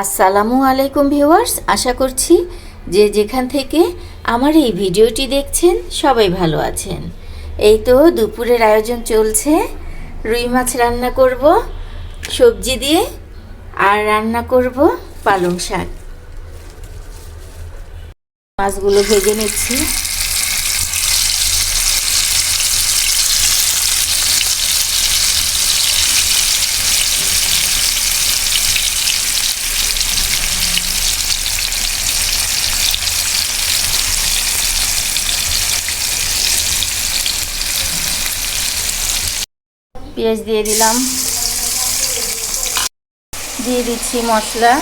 আসসালামু আলাইকুম ভিউয়ার্স, আশা করছি যে যেখান থেকে আমার এই ভিডিওটি দেখছেন সবাই ভালো আছেন। এই তো দুপুরের আয়োজন চলছে, রুই মাছ রান্না করব, সবজি দিয়ে, আর রান্না করব পালং শাক। মাছগুলো ভেজে নিচ্ছি। পেঁয়াজ দিয়ে দিলাম। দিয়ে দিচ্ছি মশলা।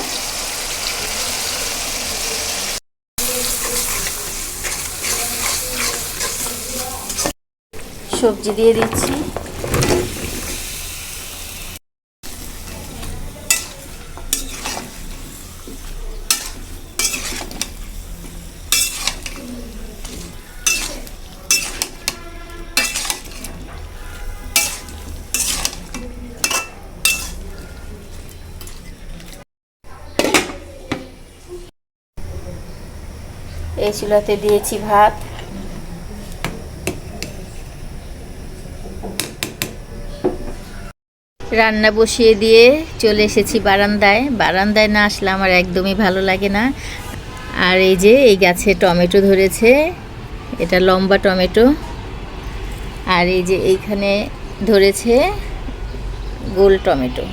সবজি দিয়ে দিচ্ছি। এই চুলাতে দিয়েছি ভাত। রান্না বসিয়ে দিয়ে চলে এসেছি বারান্দায়। বারান্দায় না আসলে আমার একদমই ভালো লাগে না। আর এই যে এই গাছে টমেটো ধরেছে, এটা লম্বা টমেটো। আর এই যে এইখানে ধরেছে গোল টমেটো।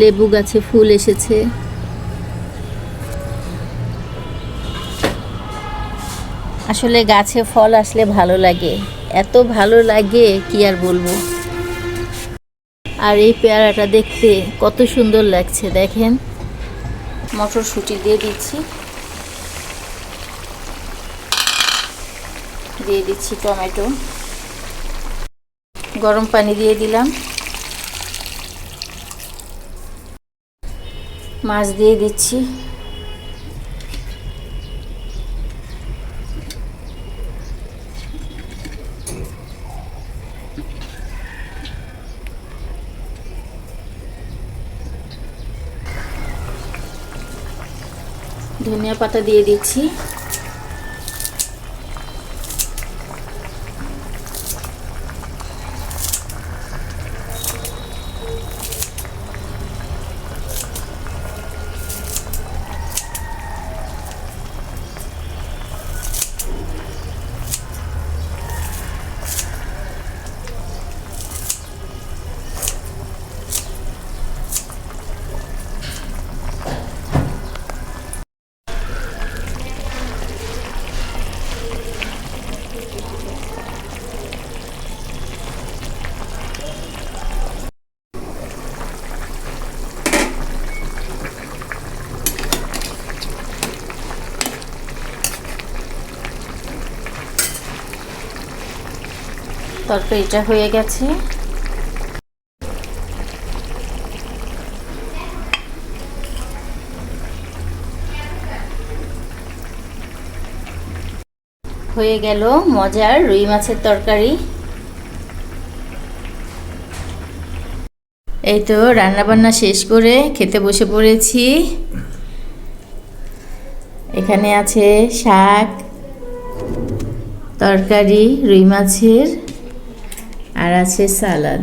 লেবু গাছে ফুল এসেছে। আসলে গাছে ফল আসলে ভালো লাগে। এত ভালো লাগে, কি আর বলব? আর এই পেয়ারাটা দেখতে কত সুন্দর লাগছে, দেখেন। মটরশুঁটি দিয়ে দিচ্ছি। দিয়ে দিচ্ছি টমেটো। গরম পানি দিয়ে দিলাম। মাছ দিয়ে দিচ্ছি। ধনিয়া পাতা দিয়ে দিচ্ছি। তরকারিটা হয়ে গেছে। হয়ে গেল মজার রুই মাছের তরকারি। এই তো রান্নাবান্না শেষ করে খেতে বসে পড়েছি। এখানে আছে শাক, তরকারি, রুই মাছের, আর আছে সালাদ।